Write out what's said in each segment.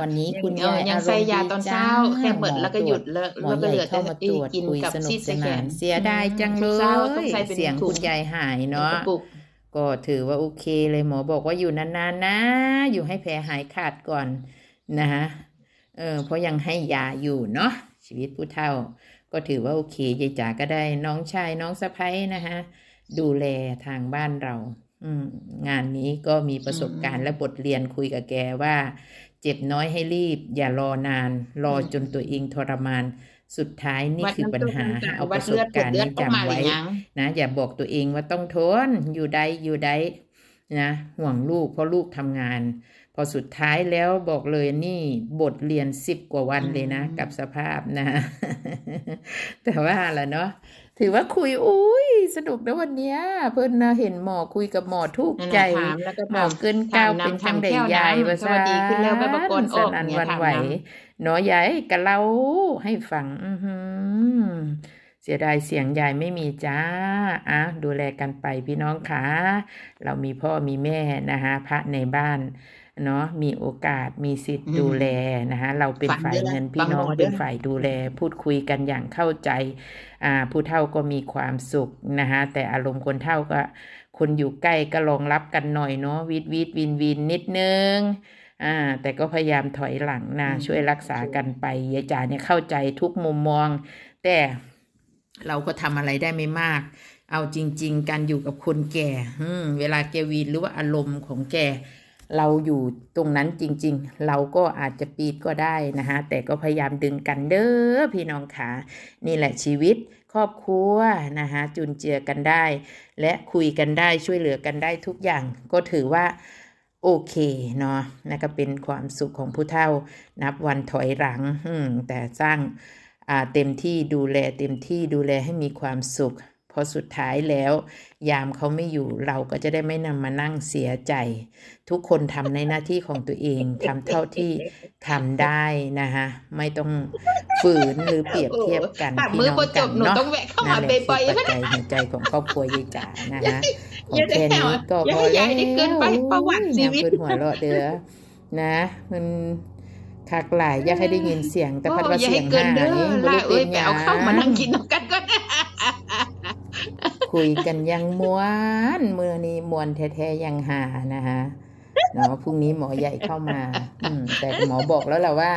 วันนี้ยังคุณเออยายยังอารใส่มณ์ยาดีตอนจ้าเช้าแค่หมดแล้วก็หยุดแล้วหมอแล้วก็ใหเหลืญ่อแต่เข้ามาตรวจกินคุยกับสนุซีกดสสแกนานนเสียดายจังเลเช้าต้องยใส่เป็นเสียงถุงคุณยายหายเป็นเนาะกระปุกก็ถือว่าโอเคเลยหมอบอกว่าอยู่นานๆนะ อยู่ให้แผลหายขาดก่อนนะฮะเออเพราะยังให้ยาอยู่เนาะชีวิตผู้เฒ่า ก็ถือว่าโอเคยายจ๋าก็ได้น้องชายน้องสะใภ้นะฮะดูแลทางบ้านเราอืม งานนี้ก็มีประสบการณ์และบทเรียนคุยกับแกว่า เจ็บน้อยให้รีบ อย่ารอนาน รอจนตัวเองทรมาน สุดท้ายนี่วัดคือปัญหาน้ำตาลเอาปวัดระสเลืบอดการณ์เลือดนี้ออกมาจำหรืไว้อยังนะอย่าบอกตัวเองว่าต้องทนอยู่ได้อยู่ได้นะห่วงลูกเพราะลูกทำงาน พอสุดท้ายแล้วบอกเลยนี่บทเรียนสิบกว่าวันเลยนะอืมกับสภาพนะ แต่ว่าล่ะเนาะถือว่าคุยอุ้ย สนุกนะวันเนี้ย เพิ่นนะเห็นหมอคุยกับหมอทุกนั่นใจน่ะถามแล้วก็หมอถามเกินเก้าวถามเป็นน้ำจังใดทำแก้วยายน้ำว่าสวัสดีขึ้นแล้วไปประกวดสออกนันเนี่ยวันถามไหวน้เนาะยายกะเล่าให้ฟังอือหือเสียดายเสียงยายไม่มีจ้าอะดูแลกันไปพี่น้องค่ะเรามีพ่อมีแม่นะคะพระในบ้าน เนาะมีโอกาสมีสิทธิ์อืมดูแลนะคะเราเป็นฝันฝ่ายด้วยนะเงินฟัพี่งน้องหมอด้วยเป็นฝ่ายดูแล พูดคุยกันอย่างเข้าใจอ่าผู้เฒ่าก็มีความสุขนะคะแต่อารมณ์คนเฒ่าก็ คนอยู่ใกล้ก็รองรับกันหน่อยเนาะวิดวิดวินวินนิดนึงอ่าแต่ก็พยายามถอยหลังนะอืมช่วยรักษากันไปยายจ๋าเนี่ยเข้าใจทุกมุมมอง แต่เราก็ทำอะไรได้ไม่มาก เอาจริง ๆ การอยู่กับคนแก่อืมเวลาแกวีนหรือว่าอารมณ์ของแก เราอยู่ตรงนั้นจริง ๆ เราก็อาจจะปีดก็ได้นะฮะแต่ก็พยายามดึงกันเด้อพี่น้องขานี่แหละชีวิตครอบครัวนะฮะจุนเจือกันได้ และคุยกันได้ช่วยเหลือกันได้ทุกอย่างก็ถือว่าโอเคเนาะนะก็เป็นความสุขของผู้เฒ่านับวันถอยหลังแต่สร้างเต็มที่ดูแลเต็มที่ดูแลให้มีความสุข พอสุดท้ายแล้ว ยามเขาไม่อยู่เราก็จะได้ไม่นำมานั่งเสียใจ ทุกคนทำในหน้าที่ของตัวเองทำเท่าที่ทำได้นะคะไม่ต้องฝืนหรือเปรียบเทียบกันถามพี่มือน้องประจกับนหนูเนาะต้องแวะเข้านั่มานแหละบ่อยคือๆปัจจัยหัวใจของครอบครัวยายจ๋านะคะขออย่างได้แค่แถวนี้ก็อย่าพอให้แล้วยายได้เกินไปประวัติชีวิตน้ำเพิ่นหัวเราะเด้อนะมันคักหลายอยากให้ได้ยินเสียงแต่พัดว่าอย่าเสีให้ยงเกินหาเด้อยบ่ล่ารู้เอ้เป็ยนไปหยัเอาเข้ามานั่งกินงน้ำกันก่อน คุยกันยังม้วนมือนี้มวนแท้ๆยังหานะคะเนาะพรุ่งนี้หมอใหญ่เข้ามา อืม แต่หมอบอกแล้วแหละว่า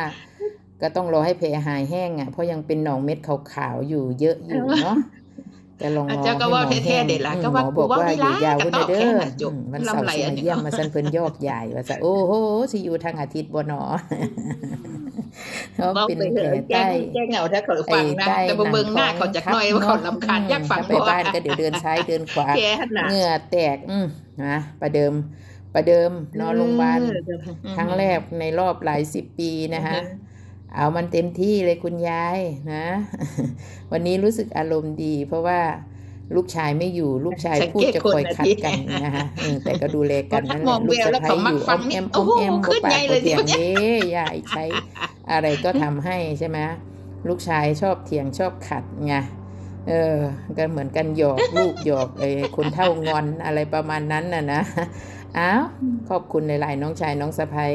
ก็ต้องรอให้แผลหายแห้งอะเพราะยังเป็นหนองเม็ดขาวๆอยู่เยอะอยู่เนาะจะลองรออาจารย์ก็ว่าให้หมอแท้ๆเด็ดล่ะอืมก็ว่าหมอบอกว่ากูว่าอยู่ยาวไม่ขึ้นละเด้อก็ตอบแค่นั้นจบอืมวันเสาร์ลำไรสิอันมานี้เยี่ยมมาสันเพิ่นยอกใหญ่ว่าจะโอ้โหสิอยู่ทางอาทิตย์บ่หนอ เขาบอกเป็นไปเถแผลอะแก้ใต้แก้เหงาถ้าเขาฟังนะไอ้ใต้แต่บ่เบิ่งหน้าหนังเขาจักท้องหน่อยว่าเขาทับลำคาญเนาะอยากฟังถ้าไปบ้านก็เดี๋ยวเดินซ้ายเดินขวาแกหั่นน่ะเหงื่อแตกอืมนะประเดิมประเดิมนอนโรงพยาบาลเออครั้งแรกในรอบหลายสิบปีนะคะอือฮึเอามันเต็มที่เลยคุณยายนะ วันนี้รู้สึกอารมณ์ดี เพราะว่าลูกชายไม่อยู่ลูกชายสังพูดเกตจะคนคอยนะขัดที่กันนะคะเออแต่ก็ดูแลกันนั่นแหมละองลูกแววสะแล้วใภ้เขามัอกยู่ฟัอ้องมนี่แอมอ้โอ้อมโหแอมขึ้บ่นปาใหกญ่เลบ่ยเถียงสิเด้ยายใช้ อะไรก็ทำให้ใช่ไหมลูกชายชอบเถียงชอบขัดไงเออก็เหมือนกันหยอกลูกหยอกไอ้คนเท่างอนอะไรประมาณนั้นน่ะนะอ้าวขอบคุณหลายๆน้องชายน้องสะพ้าย